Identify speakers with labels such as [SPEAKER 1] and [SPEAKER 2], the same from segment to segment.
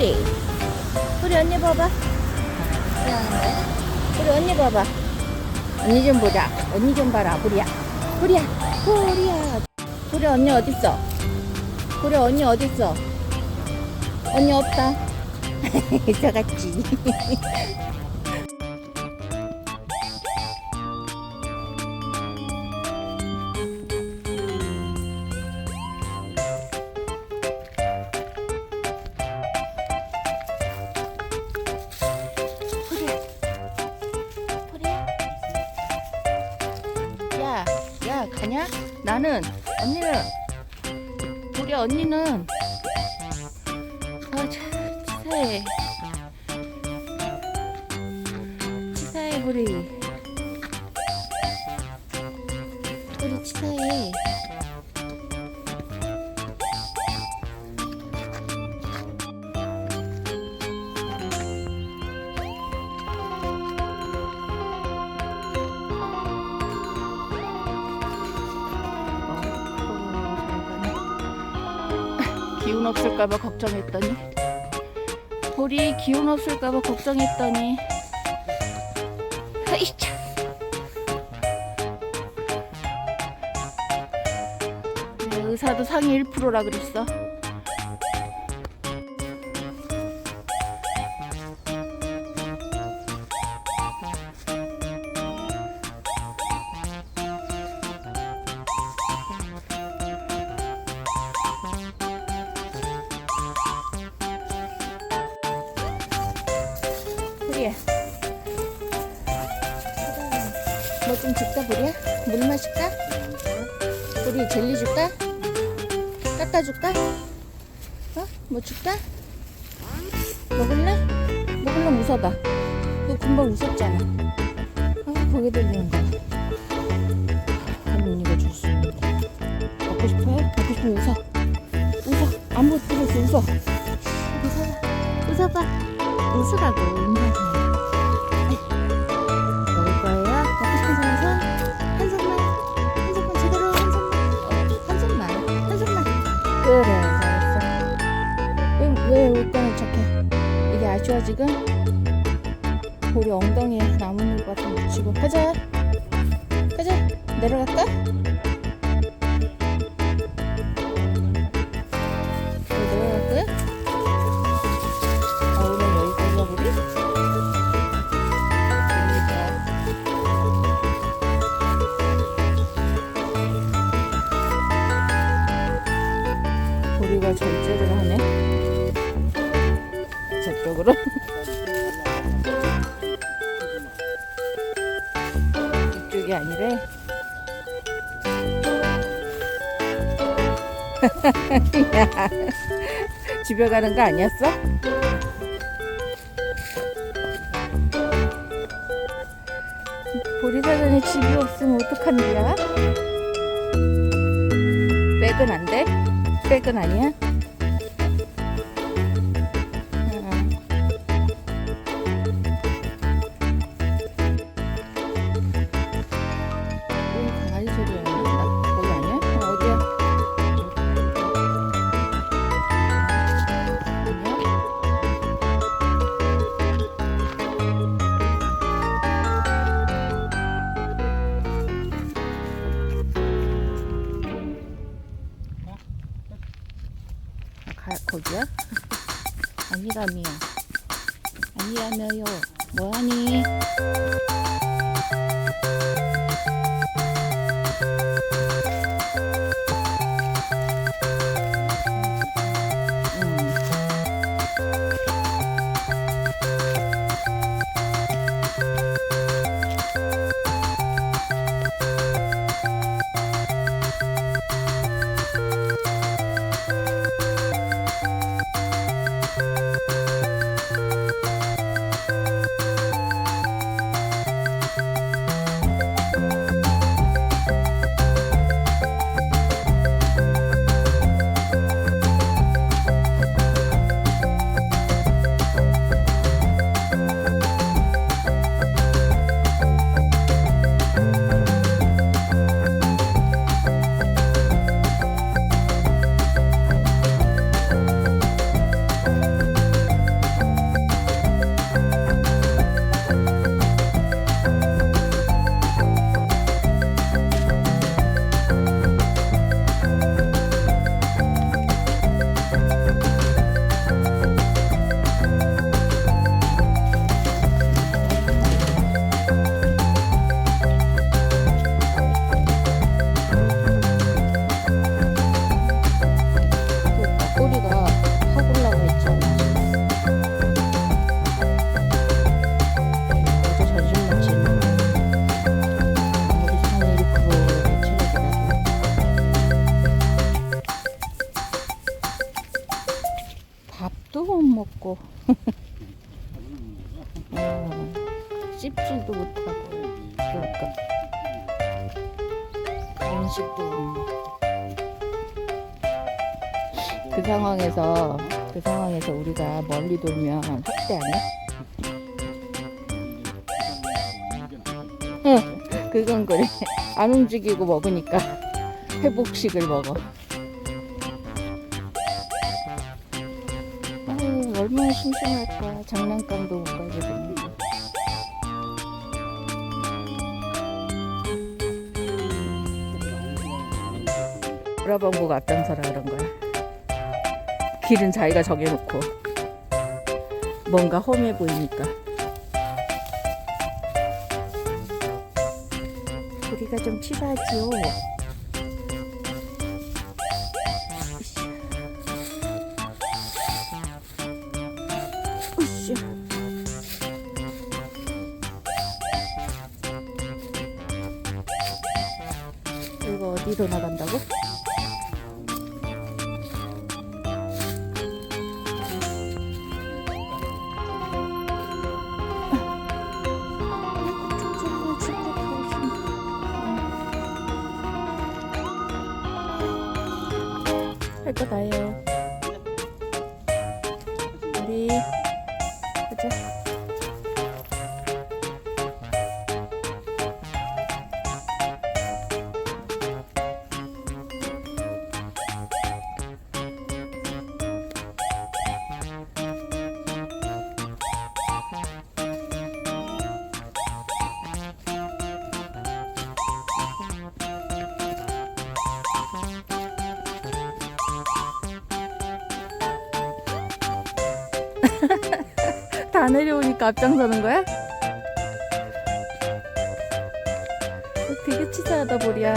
[SPEAKER 1] 우리. 우리 언니 봐봐. 우리 언니 봐봐. 언니 좀 보자. 언니 좀 봐라 보리야. 보리야 보리야. 보리 언니 어딨어? 보리 언니 어딨어? 언니 없다. 저같지 나는, 언니는, 우리 언니는, 아, 차, 치사해. 치사해, 우리. 우리 치사해. 없을까봐 걱정했더니. 보리 기운 없을까봐 걱정했더니. 으이차 네, 의사도 상위 1%라 그랬어 줄까 보리야? 물 마실까? 보리 젤리 줄까? 깎아줄까? 어? 뭐 줄까? 먹을래? 먹으면 웃어봐 너 금방 웃었잖아 아 보게 들리는 거야 언니가 줄 수 있는데 먹고 싶어요? 먹고 싶으면 웃어 웃어 아무것도 필요 없어 웃어 웃어봐 웃으라고 인사해 이게 저쪽으로. 이쪽이 아니래. 야, 집에 가는 거 아니었어? 보리사전에 집이 없으면 어떡한디야? 백은 안 돼? 백은 아니야? 아니라며. 아니라며요. 뭐하니? 10분 그 상황에서 그 상황에서 우리가 멀리 돌면 확대 안 해? 그건 그래. 안 움직이고 먹으니까 회복식을 먹어. 아유 얼마나 심심할까. 장난감도 못 가지고. 브라방보가 앞장서라 그런 거야. 길은 자기가 정해놓고 뭔가 험해 보이니까. 우리가 좀 치사하지요. 가자. 다 내려오니까 앞장서는 거야? 어, 되게 치사하다 보리야.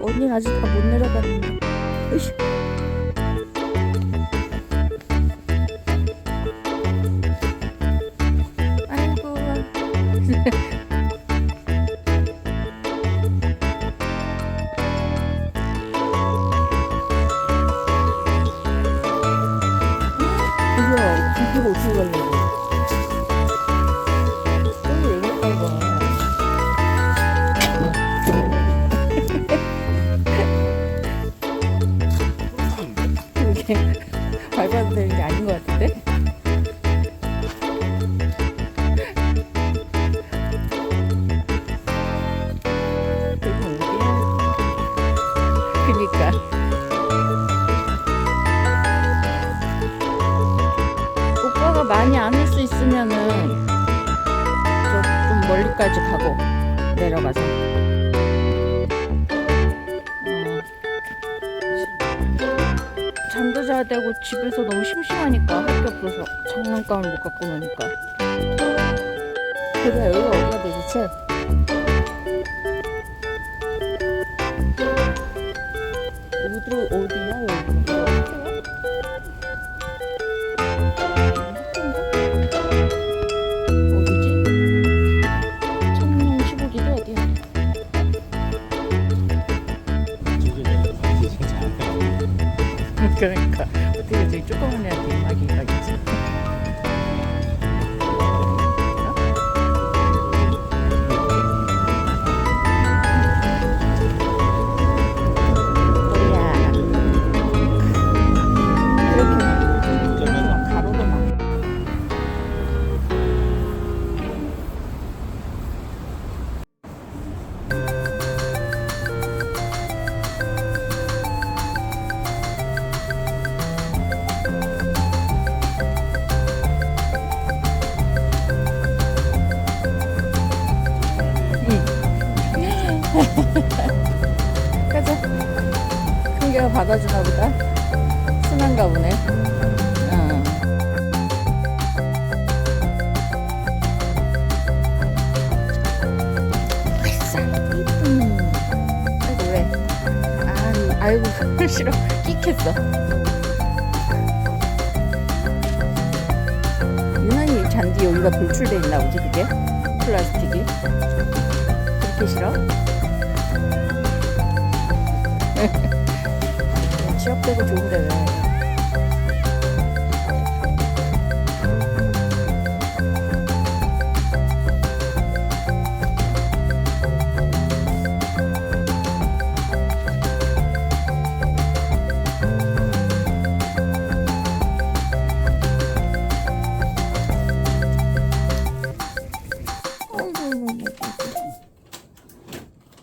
[SPEAKER 1] 언니 아직 다 못 내려갔는데. 그니까. 오빠가 많이 안할수 있으면은 좀 멀리까지 가고 내려가서. 어. 잠도 자야 되고 집에서 너무 심심하니까 할게 없어서 장난감을 못 갖고 노니까. 그래 여기가 도대 체? 어디로 어디야 여기? 어디지? 청룡 15기도 어디야? 그러니까 가자. 큰 개가 받아주나 보다. 순한가 보네. 응. 아싸, 이쁜. 아이고, 왜? 아, 아이고, 싫어. 끽했어. 유난히 잔디 여기가 돌출돼 있나 보지, 그게? 플라스틱이. 그렇게 싫어? 취업되고 좋은데. 왜